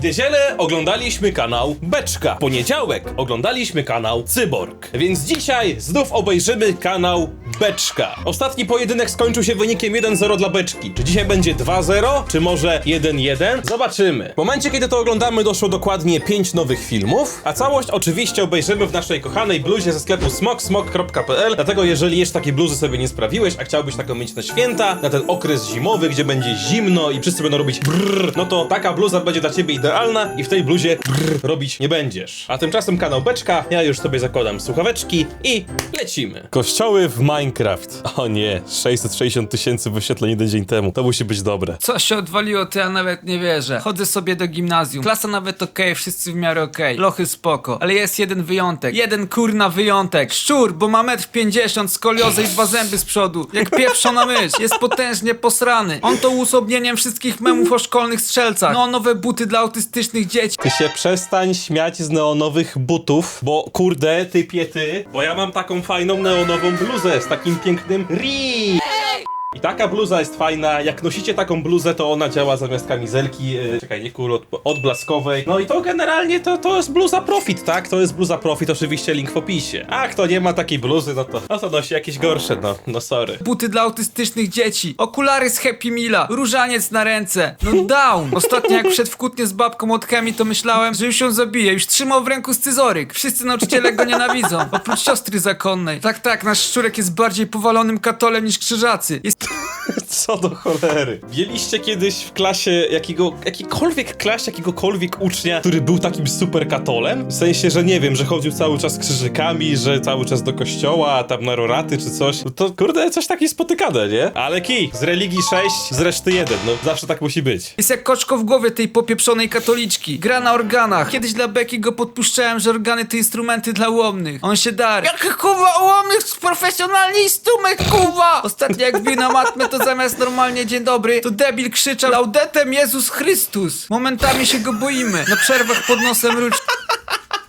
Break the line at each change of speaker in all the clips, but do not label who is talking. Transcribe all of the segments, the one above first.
W niedzielę oglądaliśmy kanał Beczka. W poniedziałek oglądaliśmy kanał Cyborg. Więc dzisiaj znów obejrzymy kanał Beczka. Ostatni pojedynek skończył się wynikiem 1-0 dla Beczki. Czy dzisiaj będzie 2-0, czy może 1-1? Zobaczymy. W momencie, kiedy to oglądamy, doszło dokładnie 5 nowych filmów, a całość oczywiście obejrzymy w naszej kochanej bluzie ze sklepu smoksmok.pl. Dlatego, jeżeli jeszcze takiej bluzy sobie nie sprawiłeś, a chciałbyś taką mieć na święta, na ten okres zimowy, gdzie będzie zimno i wszyscy będą robić brrr, no to taka bluza będzie dla ciebie idealna i w tej bluzie brrr robić nie będziesz. A tymczasem kanał Beczka, ja już sobie zakładam słuchaweczki i lecimy. Kościoły w Minecraft. O nie, 660 tysięcy wyświetleń jeden dzień temu. To musi być dobre.
Co się odwaliło, to ja nawet nie wierzę. Chodzę sobie do gimnazjum. Klasa nawet okej, wszyscy w miarę okej. Lochy spoko. Ale jest jeden wyjątek. Jeden kurna wyjątek. Szczur, bo ma metr 50, skoliozę i dwa zęby z przodu. Jak pieprzona mysz. Jest potężnie posrany. On to uosobnieniem wszystkich memów o szkolnych strzelcach. No, nowe buty dla autystycznych dzieci.
Ty się przestań śmiać z neonowych butów, bo kurde, ty piety, bo ja mam taką fajną neonową bluzę z takim pięknym. I taka bluza jest fajna, jak nosicie taką bluzę, to ona działa zamiast kamizelki, yy, czekaj, nie kul, od, odblaskowej. No i to generalnie to, to jest bluza Profit, tak? To jest bluza Profit, oczywiście link w opisie. A kto nie ma takiej bluzy, no to, no to nosi jakieś gorsze, no, no sorry.
Buty dla autystycznych dzieci. Okulary z Happy Meala. Różaniec na ręce. No down. Ostatnio jak wszedł w kłótnię z babką od chemii, to myślałem, że już ją zabije. Już trzymał w ręku scyzoryk. Wszyscy nauczyciele go nienawidzą. Oprócz siostry zakonnej. Tak, tak, nasz szczurek jest bardziej powalonym katolem niż krzyżacy. Jest
Co do cholery. Mieliście kiedyś w klasie jakiego, jakiejkolwiek klasie, jakiegokolwiek ucznia, który był takim super katolem? W sensie, że nie wiem, że chodził cały czas krzyżykami, że cały czas do kościoła, tam na roraty czy coś. No to kurde, coś takiego spotykane, nie? Ale kij, z religii 6, z reszty 1. No zawsze tak musi być.
Jest jak koczko w głowie tej popieprzonej katoliczki. Gra na organach. Kiedyś dla Beki go podpuszczałem, że organy to instrumenty dla ułomnych. On się dar. Jak kuwa ułomnych profesjonalny instrument, kuwa! Ostatnio jak wbił na matmę, to zamiast normalnie dzień dobry, to debil krzyczał Laudetem Jezus Chrystus. Momentami się go boimy. Na przerwach pod nosem ruczki.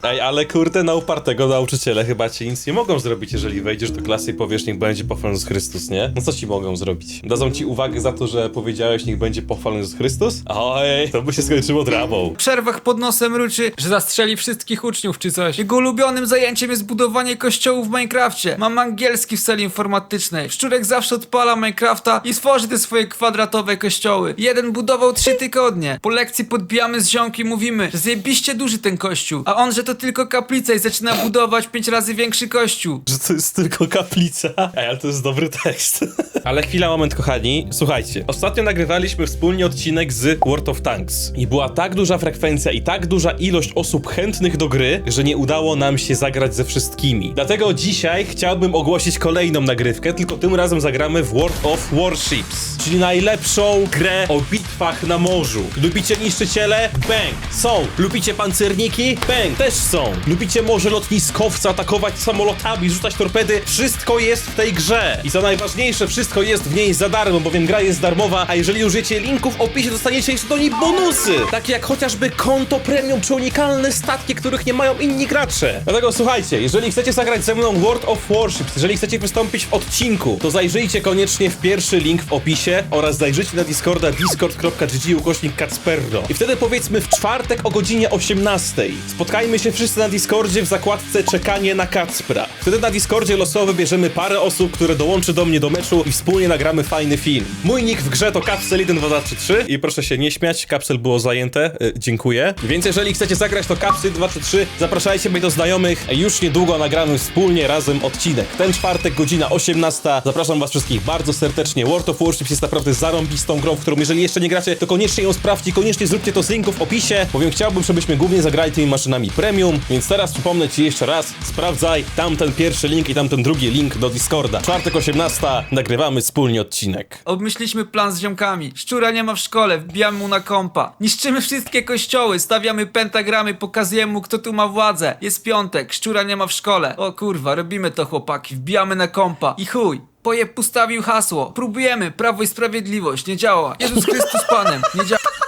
Ej, ale kurde, na upartego nauczyciele chyba ci nic nie mogą zrobić, jeżeli wejdziesz do klasy i powiesz, niech będzie pochwalony Jezus Chrystus, nie? No co ci mogą zrobić? Dadzą ci uwagę za to, że powiedziałeś, niech będzie pochwalony Jezus Chrystus? Oj, to by się skończyło dramą.
W przerwach pod nosem ruczy, że zastrzeli wszystkich uczniów czy coś. Jego ulubionym zajęciem jest budowanie kościołów w Minecrafcie. Mam angielski w sali informatycznej. Szczurek zawsze odpala Minecrafta i stworzy te swoje kwadratowe kościoły. Jeden budował trzy tygodnie. Po lekcji podbijamy z ziomki mówimy, że zjebiście duży ten kościół. A on, że to tylko kaplica i zaczyna budować pięć razy większy kościół.
Że to jest tylko kaplica. Ej, ale to jest dobry tekst. ale chwila, moment, kochani. Słuchajcie, ostatnio nagrywaliśmy wspólnie odcinek z World of Tanks. I była tak duża frekwencja i tak duża ilość osób chętnych do gry, że nie udało nam się zagrać ze wszystkimi. Dlatego dzisiaj chciałbym ogłosić kolejną nagrywkę, tylko tym razem zagramy w World of Warships. Czyli najlepszą grę o bitwach na morzu. Lubicie niszczyciele? Bang! Są. Lubicie pancerniki? Bang! Też są. Lubicie może lotniskowce atakować samolotami, rzucać torpedy? Wszystko jest w tej grze. I co najważniejsze, wszystko jest w niej za darmo, bowiem gra jest darmowa, a jeżeli użyjecie linków w opisie, dostaniecie jeszcze do niej bonusy. Takie jak chociażby konto premium czy unikalne statki, których nie mają inni gracze. Dlatego słuchajcie, jeżeli chcecie zagrać ze mną World of Warships, jeżeli chcecie wystąpić w odcinku, to zajrzyjcie koniecznie w pierwszy link w opisie oraz zajrzyjcie na Discorda discord.gg ukośnik Kacperno. I wtedy powiedzmy w czwartek o godzinie 18. Spotkajmy się wszyscy na Discordzie w zakładce czekanie na Kacpra. Wtedy na Discordzie losowo wybierzemy parę osób, które dołączy do mnie do meczu i wspólnie nagramy fajny film. Mój nick w grze to Kapsel1233 i proszę się nie śmiać, kapsel było zajęte, y, dziękuję. Więc jeżeli chcecie zagrać to Kapsel233, zapraszajcie mnie do znajomych. Już niedługo nagramy wspólnie razem odcinek. Ten czwartek, godzina 18. Zapraszam was wszystkich bardzo serdecznie. World of Warships jest naprawdę zarąbistą grą, w którą jeżeli jeszcze nie gracie, to koniecznie ją sprawdźcie, koniecznie zróbcie to z linków w opisie, bowiem chciałbym, żebyśmy głównie zagrali tymi maszynami premium, więc teraz przypomnę ci jeszcze raz, sprawdzaj tamten pierwszy link i tamten drugi link do Discorda. Czwartek 18, nagrywamy wspólnie odcinek.
Obmyśliliśmy plan z ziomkami. Szczura nie ma w szkole, wbijamy mu na kompa. Niszczymy wszystkie kościoły, stawiamy pentagramy, pokazujemy mu kto tu ma władzę. Jest piątek, szczura nie ma w szkole. O kurwa, robimy to chłopaki, wbijamy na kompa. I chuj. Pojeb postawił hasło. Próbujemy, Prawo i Sprawiedliwość, nie działa. Jezus Chrystus Panem, nie działa.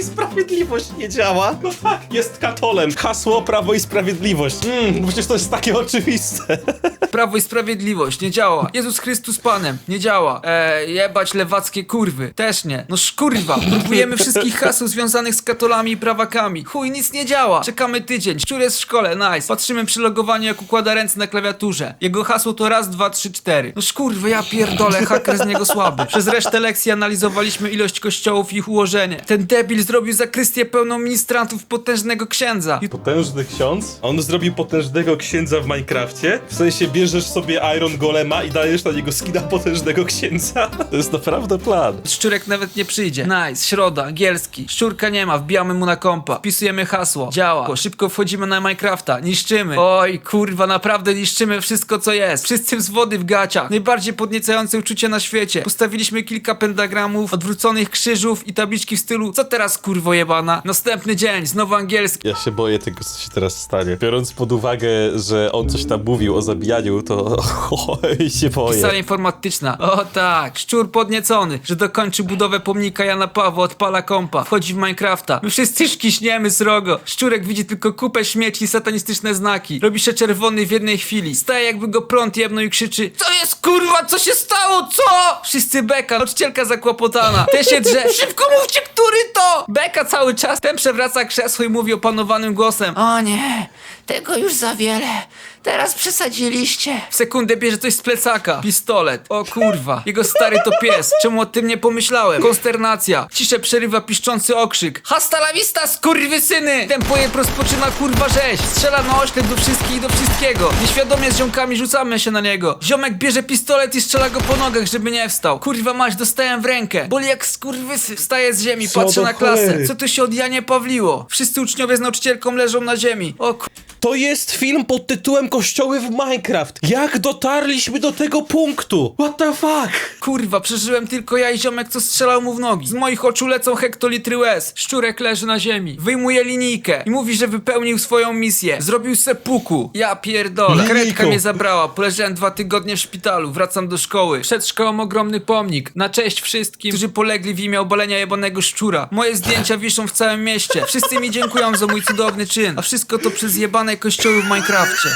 I Sprawiedliwość nie działa. No tak, jest katolem. Hasło Prawo i Sprawiedliwość. Mmm, przecież to jest takie oczywiste.
Prawo i Sprawiedliwość, nie działa. Jezus Chrystus Panem, nie działa. Eee, jebać lewackie kurwy, też nie. No szkurwa, próbujemy wszystkich haseł związanych z katolami i prawakami. Chuj, nic nie działa. Czekamy tydzień, szczur jest w szkole, nice. Patrzymy przy logowaniu, jak układa ręce na klawiaturze. Jego hasło to raz, dwa, trzy, cztery. No szkurwy, ja pierdolę, haker z niego słaby. Przez resztę lekcji analizowaliśmy ilość kościołów i ich ułożenie. Ten debil zrobił zakrystię pełną ministrantów potężnego księdza. I
Potężny ksiądz? On zrobił potężnego księdza w Minecrafcie? W sensie bierzesz sobie Iron Golema i dajesz na niego skina potężnego księdza? To jest naprawdę plan.
Szczurek nawet nie przyjdzie. Nice, środa, angielski. Szczurka nie ma, wbijamy mu na kompa. Wpisujemy hasło. Działa. Szybko wchodzimy na Minecrafta. Niszczymy. Oj, kurwa, naprawdę niszczymy wszystko, co jest. Wszyscy z wody w gaciach. Najbardziej podniecające uczucie na świecie. Postawiliśmy kilka pentagramów, odwróconych krzyżów i tabliczki w stylu Co teraz, kurwo jebana? Następny dzień, znowu angielski.
Ja się boję tego, co się teraz stanie. Biorąc pod uwagę, że on coś tam mówił o zabijaniu, to oj, się boję.
Sala informatyczna. O tak, szczur podniecony, że dokończy budowę pomnika Jana Pawła, odpala kompa, wchodzi w Minecrafta. My wszyscy szkiśniemy srogo. Szczurek widzi tylko kupę śmieci i satanistyczne znaki. Robi się czerwony w jednej chwili. Staje jakby go prąd jebnął i krzyczy Co jest kurwa, co się stało, co? Wszyscy beka, nauczycielka zakłopotana. Te się drze. Szybko mówcie, który to? Beka cały czas. Ten przewraca krzesło i mówi opanowanym głosem.
O nie, tego już za wiele. Teraz przesadziliście.
W sekundę bierze coś z plecaka. Pistolet. O kurwa. Jego stary to pies. Czemu o tym nie pomyślałem? Konsternacja. Ciszę przerywa piszczący okrzyk. Hasta la vista, skurwysyny! Tempo je rozpoczyna kurwa rzeź. Strzela na oślep do wszystkich i do wszystkiego. Nieświadomie z ziomkami rzucamy się na niego. Ziomek bierze pistolet i strzela go po nogach, żeby nie wstał. Kurwa mać, dostałem w rękę. Boli jak skurwysy. Wstaje z ziemi,
Co
patrzy
do
na klasę.
cholery?
Co tu się od Janie Pawliło? Wszyscy uczniowie z nauczycielką leżą na ziemi. O kur...
To jest film pod tytułem Kościoły w Minecraft. Jak dotarliśmy do tego punktu? What the fuck?
Kurwa, przeżyłem tylko ja i ziomek, co strzelał mu w nogi. Z moich oczu lecą hektolitry łez. Szczurek leży na ziemi. Wyjmuje linijkę i mówi, że wypełnił swoją misję. Zrobił sepuku. Ja pierdolę.
Linijką.
Karetka mnie zabrała. Poleżałem dwa tygodnie w szpitalu. Wracam do szkoły. Przed szkołą ogromny pomnik. Na cześć wszystkim, którzy polegli w imię obalenia jebanego szczura. Moje zdjęcia wiszą w całym mieście. Wszyscy mi dziękują za mój cudowny czyn. A wszystko to przez jebane kościoły w Minecrafcie.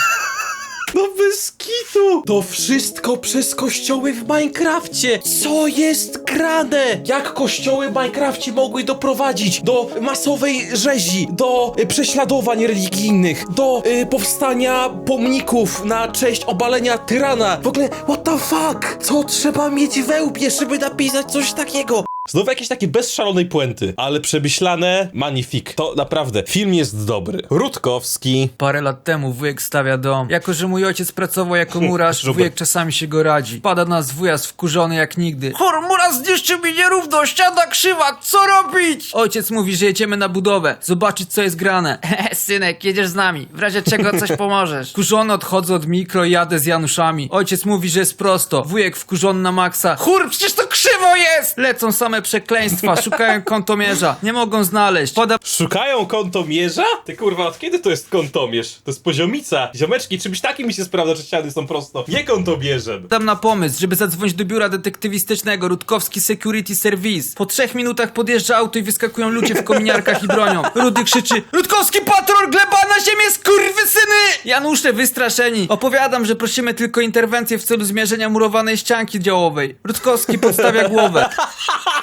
No bez kitu! To wszystko przez kościoły w Minecrafcie! Co jest grane? Jak kościoły w Minecrafcie mogły doprowadzić do masowej rzezi, do y, prześladowań religijnych, do y, powstania pomników na cześć obalenia tyrana? W ogóle, what the fuck? Co trzeba mieć we łbie, żeby napisać coś takiego? Znowu jakieś takie bez szalonej puenty, ale przemyślane, magnifik. To naprawdę, film jest dobry. Rutkowski,
Parę lat temu wujek stawia dom. Jako, że mój ojciec pracował jako murarz, wujek czasami się go radzi. Pada na nas wujas wkurzony jak nigdy. Chor, murarz zniszczył mi nierówno, ściana krzywa, co robić? Ojciec mówi, że jedziemy na budowę, zobaczyć co jest grane.
Synek, jedziesz z nami. W razie czego coś pomożesz.
Wkurzony odchodzę od mikro i jadę z Januszami. Ojciec mówi, że jest prosto. Wujek wkurzony na maksa. Chór, przecież to krzywo jest! Lecą same przekleństwa, szukają kątomierza. Nie mogą znaleźć. Pada
Szukają kątomierza? Ty kurwa, od kiedy to jest kątomierz? To jest poziomica. Ziomeczki, czymś takim mi się sprawdza, że ściany są prosto. Nie kątomierzem.
Dam na pomysł, żeby zadzwonić do biura detektywistycznego Rutkowski Security Service. Po trzech minutach podjeżdża auto i wyskakują ludzie w kominiarkach i bronią. Rudy krzyczy Rutkowski patrol, gleba na ziemię, skurwysyny! Janusze wystraszeni. Opowiadam, że prosimy tylko interwencję w celu zmierzenia murowanej ścianki działowej. Rutkowski podstawia głowę.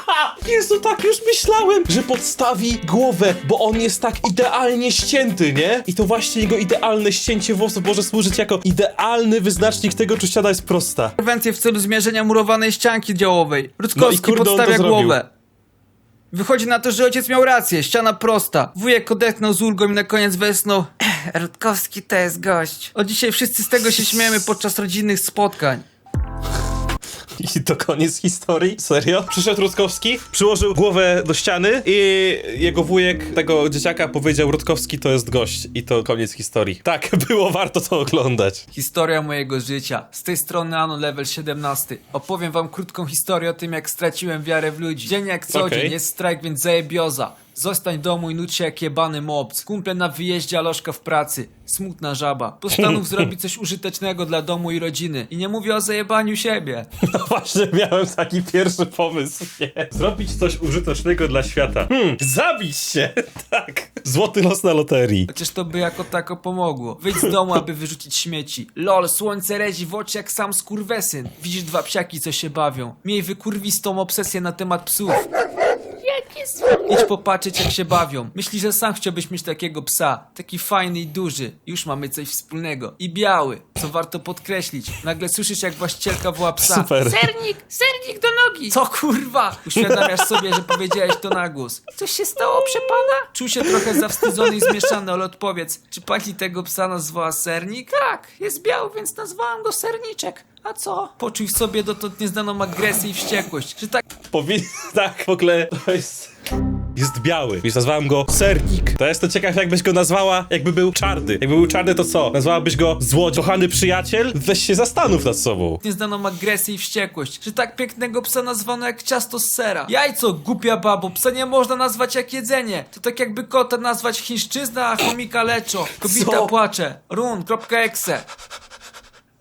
Jezu, tak już myślałem, że podstawi głowę, bo on jest tak idealnie ścięty, nie? I to właśnie jego idealne ścięcie włosów może służyć jako idealny wyznacznik tego, czy ściana jest prosta.
Interwencję w celu zmierzenia murowanej ścianki działowej.
No i
Rutkowski
kurde, on to
podstawia
zrobił.
głowę. Wychodzi na to, że ojciec miał rację, ściana prosta. Wujek odetchnął z ulgą i na koniec wesnął.
Rutkowski to jest gość.
Od dzisiaj wszyscy z tego się śmiejemy podczas rodzinnych spotkań.
I to koniec historii? Serio? Przyszedł Rutkowski, przyłożył głowę do ściany i jego wujek tego dzieciaka powiedział Rutkowski to jest gość. I to koniec historii. Tak, było warto to oglądać.
Historia mojego życia. Z tej strony Ano Level 17. Opowiem wam krótką historię o tym, jak straciłem wiarę w ludzi. Dzień jak co dzień, jest strajk, więc zajebioza. Zostań w domu i nudź się jak jebany mops. Kumple na wyjeździe, a lożka w pracy. Smutna żaba. Postanów zrobić coś użytecznego dla domu i rodziny. I nie mówię o zajebaniu siebie.
No właśnie, miałem taki pierwszy pomysł, nie? Zrobić coś użytecznego dla świata. Hmm, zabić się! Tak. Złoty los na loterii.
Chociaż to by jako tako pomogło. Wyjdź z domu, aby wyrzucić śmieci. Lol, słońce leci w oczy jak sam skurwesyn. Widzisz dwa psiaki, co się bawią. Miej wykurwistą obsesję na temat psów. Idź popatrzeć jak się bawią. Myślisz, że sam chciałbyś mieć takiego psa. Taki fajny i duży. Już mamy coś wspólnego. I biały, co warto podkreślić. Nagle słyszysz jak właścicielka woła psa.
Super.
Sernik, sernik do nogi!
Co kurwa? Uświadamiasz sobie, że powiedziałeś to na głos.
Coś się stało, przepana?
Czuł się trochę zawstydzony i zmieszany, ale odpowiedz, czy pani tego psa nazwała sernik?
Tak, jest biały, więc nazwałam go serniczek. A co?
Poczuj w sobie dotąd nieznaną agresję i wściekłość, że tak
Powinien... Tak, w ogóle to jest... Jest biały, więc nazwałem go Sernik. To jest to ciekaw, jakbyś go nazwała, jakby był czarny. Jakby był czarny, to co? Nazwałabyś go Złodziej, kochany przyjaciel? Weź się zastanów nad sobą.
nieznaną agresję i wściekłość, że tak pięknego psa nazwano jak ciasto z sera. Jajco, głupia babo, psa nie można nazwać jak jedzenie. To tak jakby kota nazwać chińszczyzna, a chomika leczo. Kobita
Co?
płacze. Run.exe.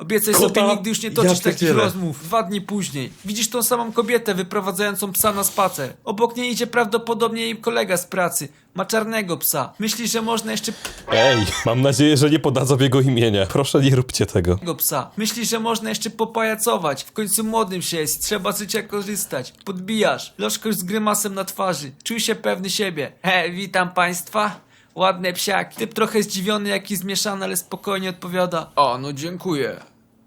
Obiecaj
Kota?
sobie nigdy już nie
Ja
toczyć takich
pierdzielę.
rozmów. Dwa dni później. Widzisz tą samą kobietę wyprowadzającą psa na spacer. Obok niej idzie prawdopodobnie jej kolega z pracy. Ma czarnego psa. Myślisz, że można jeszcze
Ej, mam nadzieję, że nie podadzą jego imienia. Proszę, nie róbcie tego.
tego psa. Myślisz, że można jeszcze popajacować. W końcu młodym się jest. Trzeba z życia korzystać. Podbijasz. Lożkoś z grymasem na twarzy. Czuj się pewny siebie. He, witam państwa. Ładne psiaki. Typ trochę zdziwiony, jaki zmieszany, ale spokojnie odpowiada. O, no dziękuję.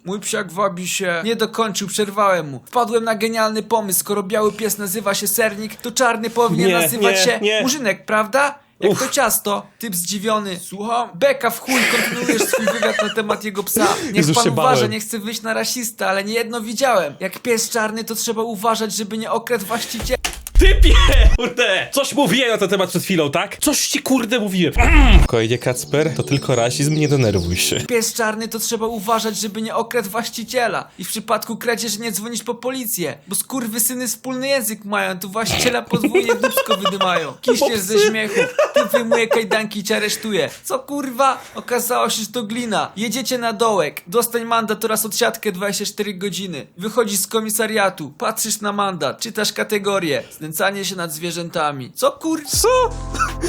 Mój psiak wabi się. Nie dokończył, przerwałem mu. Wpadłem na genialny pomysł. Skoro biały pies nazywa się sernik, to czarny powinien
Nie,
nazywać
nie,
się
nie.
murzynek, prawda? Jak
Uff.
to ciasto, typ zdziwiony. Słucham? Beka w chuj, kontynuujesz swój wywiad na temat jego psa. Niech
Jezus,
pan
się
uważa,
bałem.
nie chcę wyjść na rasista, ale nie jedno widziałem. Jak pies czarny, to trzeba uważać, żeby nie okradł właściciela.
Typie! Kurde! Coś mówiłem na ten temat przed chwilą, tak? Coś ci kurde mówiłem. Mm. Spokojnie, Kacper, to tylko rasizm, nie denerwuj się.
Pies czarny, to trzeba uważać, żeby nie okradł właściciela. I w przypadku kradzieży nie dzwonić po policję, bo skurwysyny wspólny język mają, tu właściciela podwójnie dupsko wydymają. Kiśniesz ze śmiechu, ty wyjmuje kajdanki i cię aresztuje. Co kurwa? Okazało się, że to glina. Jedziecie na dołek, dostań mandat oraz odsiadkę 24 godziny. Wychodzisz z komisariatu, patrzysz na mandat, czytasz kategorię, znęcanie się nad zwierzętami. Co kur...
Co?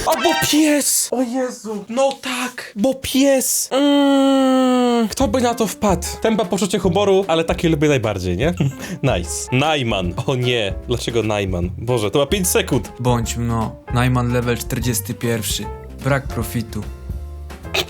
O, bo pies! O Jezu, no tak, bo pies. Mm, kto by na to wpadł? Tempa poczucie humoru, ale takie lubię najbardziej, nie? nice. Najman. O nie, dlaczego Najman? Boże, to ma 5 sekund.
Bądź mno. Najman level 41. Brak profitu.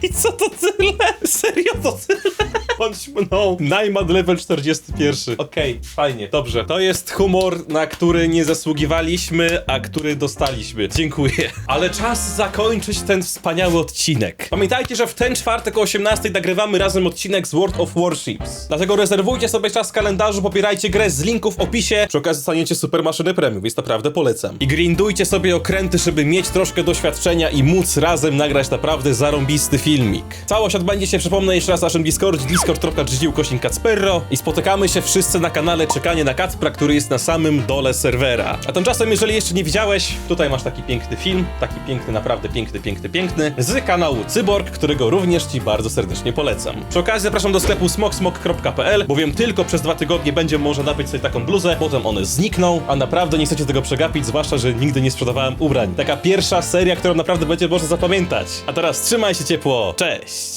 I co to tyle? Serio to tyle? Bądź mną. Najman level 41. Okej, fajnie, dobrze. To jest humor, na który nie zasługiwaliśmy, a który dostaliśmy. Dziękuję. Ale czas zakończyć ten wspaniały odcinek. Pamiętajcie, że w ten czwartek o 18 nagrywamy razem odcinek z World of Warships. Dlatego rezerwujcie sobie czas w kalendarzu, popierajcie grę z linku w opisie. Przy okazji dostaniecie super maszyny premium, więc naprawdę polecam. I grindujcie sobie okręty, żeby mieć troszkę doświadczenia i móc razem nagrać naprawdę zarąbisty filmik. Całość odbędzie się, przypomnę jeszcze raz na naszym Discordzie, discord.gg ukośnik Kacperro i spotykamy się wszyscy na kanale Czekanie na Kacpra, który jest na samym dole serwera. A tymczasem, jeżeli jeszcze nie widziałeś, tutaj masz taki piękny film, taki piękny, naprawdę piękny, piękny, piękny, z kanału Cyborg, którego również Ci bardzo serdecznie polecam. Przy okazji zapraszam do sklepu smoksmok.pl, bowiem tylko przez dwa tygodnie będzie można nabyć sobie taką bluzę, potem one znikną, a naprawdę nie chcecie tego przegapić, zwłaszcza, że nigdy nie sprzedawałem ubrań. Taka pierwsza seria, którą naprawdę będzie można zapamiętać. A teraz trzymaj się ciepło, cześć!